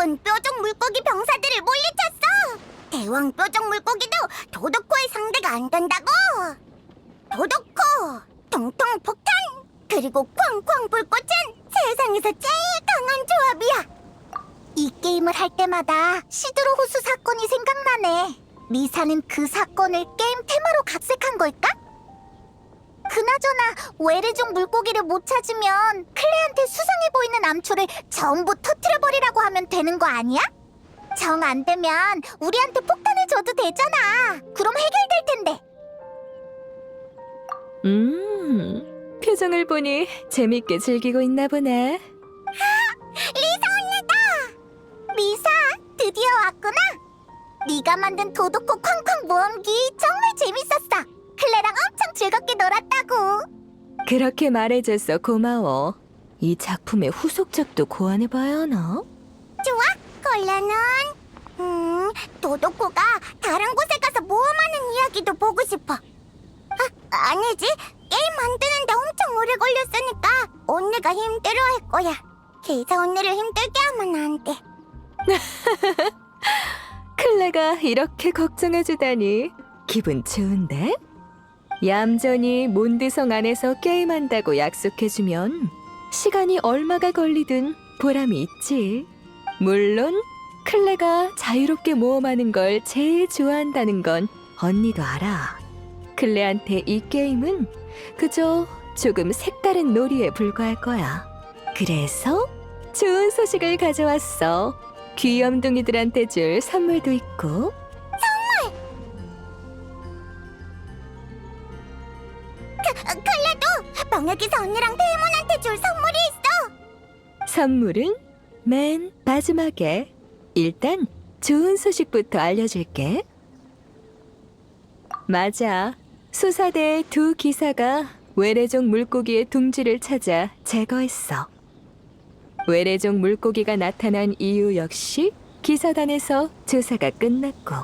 나쁜 뾰족 물고기 병사들을 물리쳤어. 대왕 뾰족 물고기도 도도코의 상대가 안 된다고. 도도코, 통통 폭탄, 그리고 쾅쾅 불꽃은 세상에서 제일 강한 조합이야. 이 게임을 할 때마다 시드로 호수 사건이 생각나네. 리사는 그 사건을 게임 테마로 각색한 걸까? 그나저나 외래종 물고기를 못 찾으면 클레한테 수상해 보이는 암초를 전부 터트려버리라고 하면 되는 거 아니야? 정 안 되면 우리한테 폭탄을 줘도 되잖아. 그럼 해결될 텐데. 음, 표정을 보니 재밌게 즐기고 있나 보네. 리사 언니다! 리사, 드디어 왔구나. 네가 만든 도도코 쾅쾅 모험기 정말 재밌었어. 클레랑 엄청 즐겁게 놀았다고. 그렇게 말해줘서 고마워. 이 작품의 후속작도 고안해봐야 하나? 좋아, 콜라는 음, 도도코가 다른 곳에 가서 모험하는 이야기도 보고 싶어. 아, 아니지. 게임 만드는데 엄청 오래 걸렸으니까 언니가 힘들어할 거야. 그래서 언니를 힘들게 하면 안 돼. 클레가 이렇게 걱정해주다니 기분 좋은데? 얌전히 몬드성 안에서 게임한다고 약속해주면 시간이 얼마가 걸리든 보람이 있지. 물론 클레가 자유롭게 모험하는 걸 제일 좋아한다는 건 언니도 알아. 클레한테 이 게임은 그저 조금 색다른 놀이에 불과할 거야. 그래서 좋은 소식을 가져왔어. 귀염둥이들한테 줄 선물도 있고 어, 클레도 명예기사 언니랑 데이몬한테 줄 선물이 있어. 선물은 맨 마지막에 일단 좋은 소식부터 알려줄게. 맞아. 수사대 두 기사가 외래종 물고기의 둥지를 찾아 제거했어. 외래종 물고기가 나타난 이유 역시 기사단에서 조사가 끝났고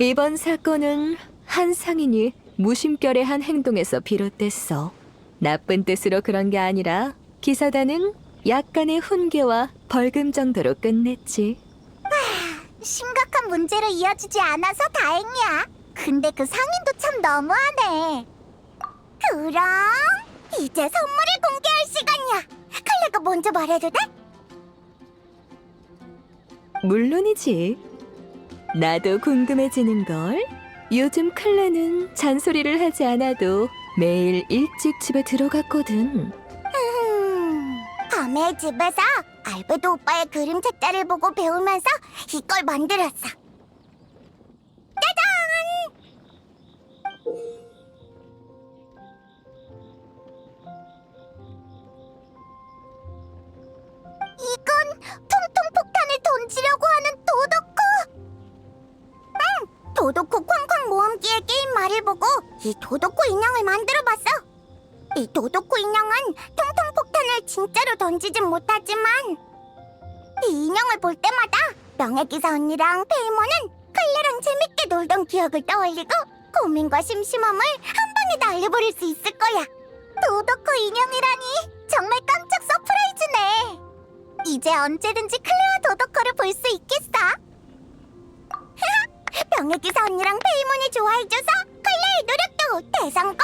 이번 사건은 한 상인이 무심결의 한 행동에서 비롯됐어. 나쁜 뜻으로 그런 게 아니라 기사단은 약간의 훈계와 벌금 정도로 끝냈지. 심각한 문제로 이어지지 않아서 다행이야. 근데 그 상인도 참 너무하네. 그럼 이제 선물을 공개할 시간이야. 클레가 먼저 말해도 돼? 물론이지. 나도 궁금해지는 걸. 요즘 클레는 잔소리를 하지 않아도 매일 일찍 집에 들어갔거든. 음, 밤에 집에서 알베도 오빠의 그림 책자를 보고 배우면서 이걸 만들었어. 모험기의 게임 말을 보고 이 도도코 인형을 만들어봤어. 이 도도코 인형은 통통 폭탄을 진짜로 던지진 못하지만 이 인형을 볼 때마다 명예기사 언니랑 페이모는 클레랑 재밌게 놀던 기억을 떠올리고 고민과 심심함을 한 번에 날려버릴 수 있을 거야. 도도코 인형이라니 정말 깜짝 서프라이즈네. 이제 언제든지 클레와 도도코를 볼 수 있겠어. 명예기사 언니랑 페이몬이 좋아해줘서 클레의 노력도 대성공!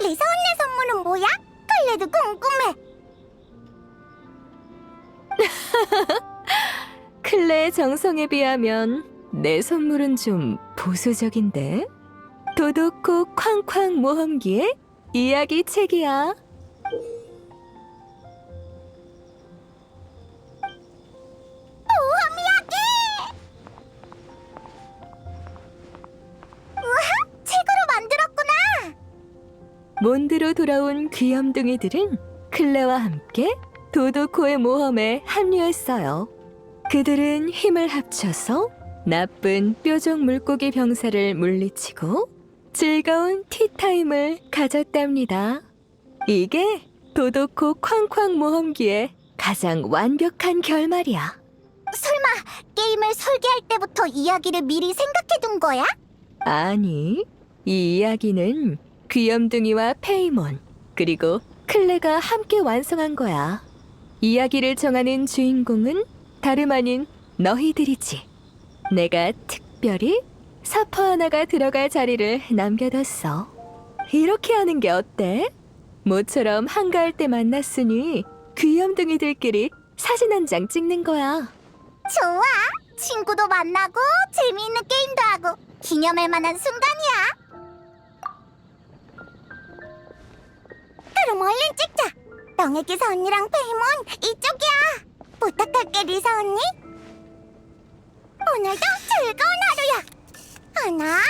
리사 언니 선물은 뭐야? 클레도 궁금해. 클레의 정성에 비하면 내 선물은 좀 보수적인데. 도도코 쾅쾅 모험기의 이야기 책이야. 몬드로 돌아온 귀염둥이들은 클레와 함께 도도코의 모험에 합류했어요. 그들은 힘을 합쳐서 나쁜 뾰족 물고기 병사를 물리치고 즐거운 티타임을 가졌답니다. 이게 도도코 쾅쾅 모험기의 가장 완벽한 결말이야. 설마 게임을 설계할 때부터 이야기를 미리 생각해 둔 거야? 아니, 이 이야기는 귀염둥이와 페이몬, 그리고 클레가 함께 완성한 거야. 이야기를 정하는 주인공은 다름 아닌 너희들이지. 내가 특별히 사퍼 하나가 들어갈 자리를 남겨뒀어. 이렇게 하는 게 어때? 모처럼 한가할 때 만났으니 귀염둥이들끼리 사진 한 장 찍는 거야. 좋아. 친구도 만나고 재미있는 게임도 하고 기념할 만한 순간이야. 얼른 찍자. 너에게서 언니랑 페이몬 이쪽이야. 부탁할게 리사 언니. 오늘도 즐거운 하루야. 하나,